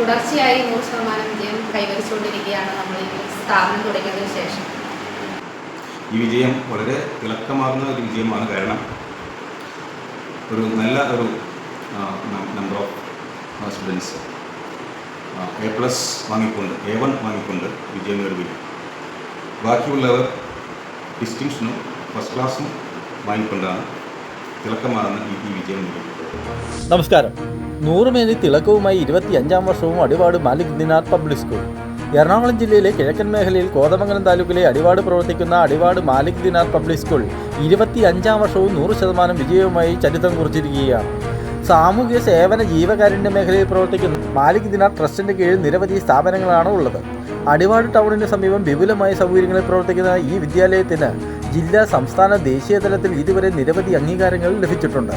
തുടർച്ചയായി നൂറ് ശതമാനം വിജയം കൈവരിച്ചുകൊണ്ടിരിക്കുകയാണ് നമ്മൾ ഈ സ്ഥാപനം തുടങ്ങിയതിനു ശേഷം. ഈ വിജയം വളരെ തിളക്കമാർന്ന ഒരു വിജയമാണ് കാരണം ഒരു നല്ല ഒരു number of students A plus വാങ്ങിക്കൊണ്ട് എ വൺ വാങ്ങിക്കൊണ്ട് വിജയം നേടുകയും. ബാക്കിയുള്ളവർ ഡിസ്റ്റിങ്ഷനും ഫസ്റ്റ് ക്ലാസ്സും വാങ്ങിക്കൊണ്ടാണ് തിളക്കമാർന്ന ഈ പി വിജയം നേടിയിട്ടുള്ളത് നമസ്കാരം. നൂറുമേനി തിളക്കവുമായി ഇരുപത്തിയഞ്ചാം വർഷവും അടിവാട് മാലിക് ദിനാർ പബ്ലിക് സ്കൂൾ. എറണാകുളം ജില്ലയിലെ കിഴക്കൻ മേഖലയിൽ കോതമംഗലം താലൂക്കിലെ അടിവാട് പ്രവർത്തിക്കുന്ന അടിവാട് മാലിക് ദിനാർ പബ്ലിക് സ്കൂൾ ഇരുപത്തിയഞ്ചാം വർഷവും നൂറ് ശതമാനം വിജയവുമായി ചരിത്രം കുറിച്ചിരിക്കുകയാണ്. സാമൂഹ്യ സേവന ജീവകാരുണ്യ മേഖലയിൽ പ്രവർത്തിക്കുന്ന മാലിക് ദിനാർ ട്രസ്റ്റിന്റെ കീഴിൽ നിരവധി സ്ഥാപനങ്ങളാണ് ഉള്ളത്. അടിവാട് ടൗണിന് സമീപം വിപുലമായ സൗകര്യങ്ങളിൽ പ്രവർത്തിക്കുന്ന ഈ വിദ്യാലയത്തിന് ജില്ലാ സംസ്ഥാന ദേശീയ തലത്തിൽ ഇതുവരെ നിരവധി അംഗീകാരങ്ങൾ ലഭിച്ചിട്ടുണ്ട്.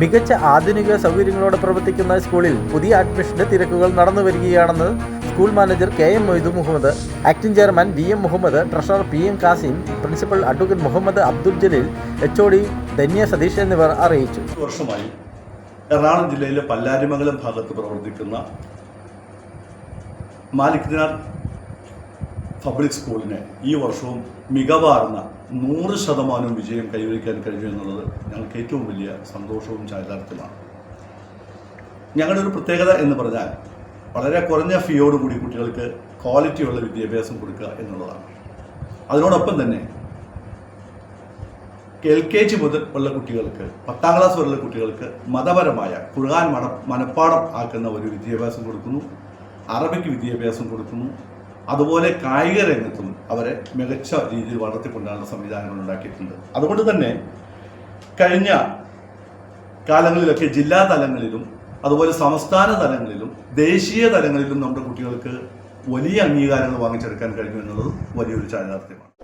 മികച്ച ആധുനിക സൗകര്യങ്ങളോടെ പ്രവർത്തിക്കുന്ന സ്കൂളിൽ പുതിയ അഡ്മിഷന്റെ തിരക്കുകൾ നടന്നു വരികയാണെന്ന് school manager K M Moidu Muhammad acting chairman V M Muhammad treasurer P M Kasim principal advocate Muhammad Abdul Jaleel H O D Dhanya Satheesh എന്നിവർ അറിയിച്ചു. വർഷമായി എറണാകുളം ജില്ലയിലെ പല്ലാരിമംഗലം ഭാഗത്ത് പ്രവർത്തിക്കുന്ന മാലിക് ദിനാർ പബ്ലിക് സ്കൂളിന് ഈ വർഷവും മികവാർന്ന നൂറ് ശതമാനം വിജയം കൈവരിക്കാൻ കഴിഞ്ഞു എന്നുള്ളത് ഞങ്ങൾക്ക് ഏറ്റവും വലിയ സന്തോഷവും ചാരിതാർത്ഥ്യമാണ്. ഞങ്ങളുടെ ഒരു പ്രത്യേകത എന്ന് പറഞ്ഞാൽ വളരെ കുറഞ്ഞ ഫീയോടുകൂടി കുട്ടികൾക്ക് ക്വാളിറ്റിയുള്ള വിദ്യാഭ്യാസം കൊടുക്കുക എന്നുള്ളതാണ്. അതിനോടൊപ്പം തന്നെ എൽ കെ ജി മുതൽ ഉള്ള കുട്ടികൾക്ക് പത്താം ക്ലാസ് വരെയുള്ള കുട്ടികൾക്ക് മതപരമായ ഖുർആൻ മന മനപ്പാടം ആക്കുന്ന ഒരു വിദ്യാഭ്യാസം കൊടുക്കുന്നു. അറബിക്ക് വിദ്യാഭ്യാസം കൊടുക്കുന്നു. അതുപോലെ കായിക രംഗത്തും അവരെ മികച്ച രീതിയിൽ വളർത്തിക്കൊണ്ടാണ് സംവിധാനങ്ങൾ ഉണ്ടാക്കിയിട്ടുണ്ട് അതുകൊണ്ട് തന്നെ കഴിഞ്ഞ കാലങ്ങളിലൊക്കെ ജില്ലാ തലങ്ങളിലും അതുപോലെ സംസ്ഥാന തലങ്ങളിലും ദേശീയ തലങ്ങളിലും നമ്മുടെ കുട്ടികൾക്ക് വലിയ അംഗീകാരങ്ങൾ വാങ്ങിച്ചെടുക്കാൻ കഴിഞ്ഞു എന്നുള്ളത് വലിയൊരു ചാരിതാർത്ഥ്യമാണ്.